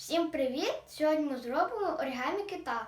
Всім привіт! Сьогодні ми зробимо оригамі кита.